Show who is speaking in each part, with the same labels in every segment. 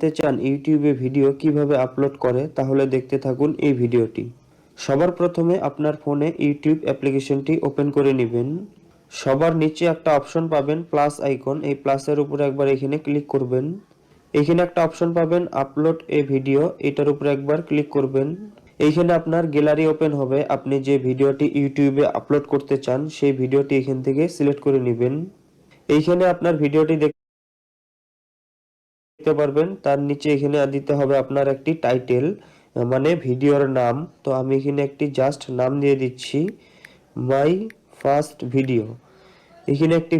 Speaker 1: জানতে চান ইউটিউবে ভিডিও কীভাবে আপলোড করে, তাহলে দেখতে থাকুন এই ভিডিওটি। সবার প্রথমে আপনার ফোনে ইউটিউব অ্যাপ্লিকেশনটি ওপেন করে নেবেন। সবার নিচে একটা অপশন পাবেন প্লাস আইকন। এই প্লাসের উপরে একবার এখানে ক্লিক করবেন। এখানে একটা অপশন পাবেন আপলোড এ ভিডিও। এটার উপরে একবার ক্লিক করবেন। এইখানে আপনার গ্যালারি ওপেন হবে। আপনি যে ভিডিওটি ইউটিউবে আপলোড করতে চান, সেই ভিডিওটি এখান থেকে সিলেক্ট করে নেবেন। এইখানে আপনার ভিডিওটি দেখতে পারবেন। তার নিচে এখানে দিতে হবে আপনার একটি টাইটেল মানে ভিডিওর নাম। তো আমি এখানে একটি জাস্ট নাম দিয়ে দিচ্ছি মাই ফার্স্ট ভিডিও এখানে একটি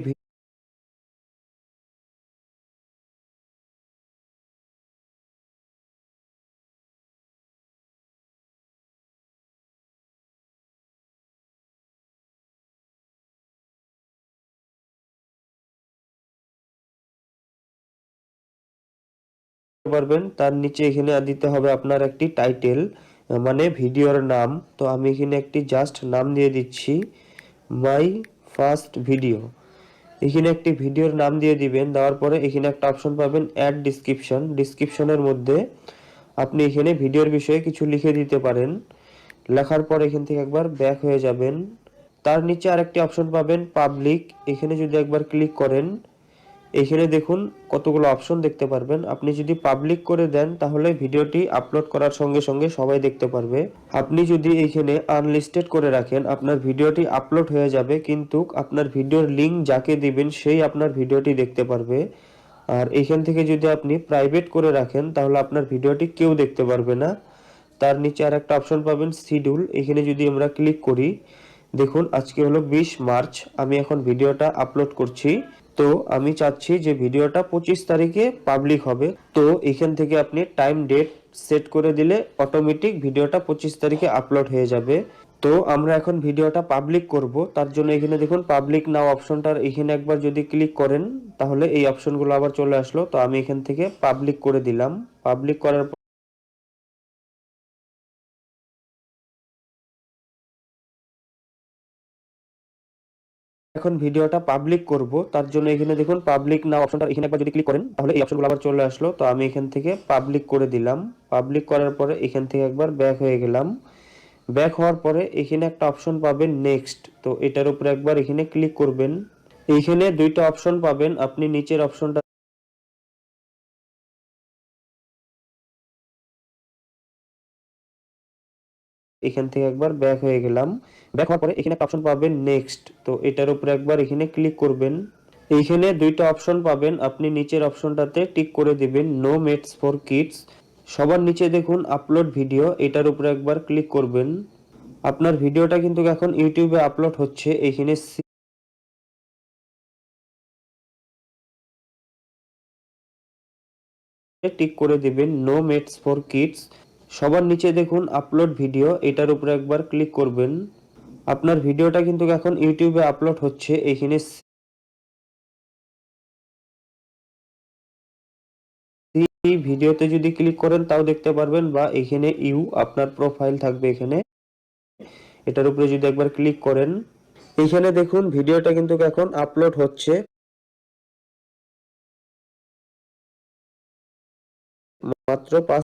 Speaker 1: পারবেন। তার নিচে এখানে দিতে হবে আপনার একটি টাইটেল মানে ভিডিওর নাম। তো আমি এখানে একটি জাস্ট নাম দিয়ে দিচ্ছি মাই ফার্স্ট ভিডিও এখানে একটি ভিডিওর নাম দিয়ে দিবেন, দেওয়ার পরে এখানে একটা অপশন পাবেন অ্যাড ডিসক্রিপশন ডিসক্রিপশনের মধ্যে আপনি এখানে ভিডিওর বিষয়ে কিছু লিখে দিতে পারেন। লেখার পর এখান থেকে একবার ব্যাক হয়ে যাবেন। তার নিচে আরেকটি অপশন পাবেন পাবলিক এখানে যদি একবার ক্লিক করেন এখানে দেখুন কতগুলো অপশন দেখতে পারবেন। আপনি যদি পাবলিক করে দেন, তাহলে ভিডিওটি আপলোড করার সঙ্গে সঙ্গে সবাই দেখতে পারবে। আপনি যদি এখানে আনলিস্টেড করে রাখেন, আপনার ভিডিওটি আপলোড হয়ে যাবে, কিন্তু আপনার ভিডিওর লিঙ্ক যাকে দিবেন, সেই আপনার ভিডিওটি দেখতে পারবে। আর এখান থেকে যদি আপনি প্রাইভেট করে রাখেন, তাহলে আপনার ভিডিওটি কেউ দেখতে পারবে না। তার নিচে আর একটা অপশন পাবেন শিডিউল এখানে যদি আমরা ক্লিক করি, দেখুন আজকে হলো বিশ মার্চ, আমি এখন ভিডিওটা আপলোড করছি। তো আমি চাচ্ছি যে ভিডিওটা পঁচিশ তারিখে পাবলিক হবে। তো এখান থেকে আপনি টাইম ডেট সেট করে দিলে অটোমেটিক ভিডিওটা পঁচিশ তারিখে আপলোড হয়ে যাবে। তো আমরা এখন ভিডিওটা পাবলিক করব। তার জন্য এখানে দেখুন পাবলিক নাও অপশনটার এখানে একবার যদি ক্লিক করেন, তাহলে এই অপশনগুলো আবার চলে আসলো। তো আমি এখান থেকে পাবলিক করে দিলাম। পাবলিক করার এখন ভিডিওটা পাবলিক করব। তার জন্য এখানে দেখুন পাবলিক না অপশনটা এখানে একবার যদি ক্লিক করেন, তাহলে এই অপশনগুলো আবার চলে আসলো। তো আমি এখান থেকে পাবলিক করে দিলাম। পাবলিক করার পরে এখান থেকে একবার ব্যাক হয়ে গেলাম। ব্যাক হওয়ার পরে এখানে একটা অপশন পাবেন নেক্সট তো এটার উপরে একবার এখানে ক্লিক করবেন। এইখানে দুইটা অপশন পাবেন। আপনি নিচের অপশনটা এখান থেকে একবার ব্যাক হয়ে গেলাম। ব্যাক হওয়ার পরে এখানে একটা অপশন পাবেন নেক্সট তো এটার উপরে একবার এখানে ক্লিক করবেন। এইখানে দুইটা অপশন পাবেন। আপনি নিচের অপশনটাতে টিক করে দিবেন নো মেটস ফর কিডস সবার নিচে দেখুন আপলোড ভিডিও এটার উপরে একবার ক্লিক করবেন। আপনার ভিডিওটা কিন্তু এখন ইউটিউবে আপলোড হচ্ছে। এইখানে টিক করে দিবেন নো মেটস ফর কিডস সবার নিচে দেখুন আপলোড ভিডিও এটার উপরে একবার ক্লিক করবেন। আপনার ভিডিওটা কিন্তু এখন ইউটিউবে আপলোড হচ্ছে এইখানে এই ভিডিওতে যদি ক্লিক করেন, তাও দেখতে পারবেন বা এখানে ইউ আপনার প্রোফাইল থাকবে এখানে। এটার উপরে যদি একবার ক্লিক করেন এইখানে দেখুন ভিডিওটা কিন্তু এখন আপলোড হচ্ছে। মাত্র পাঁচ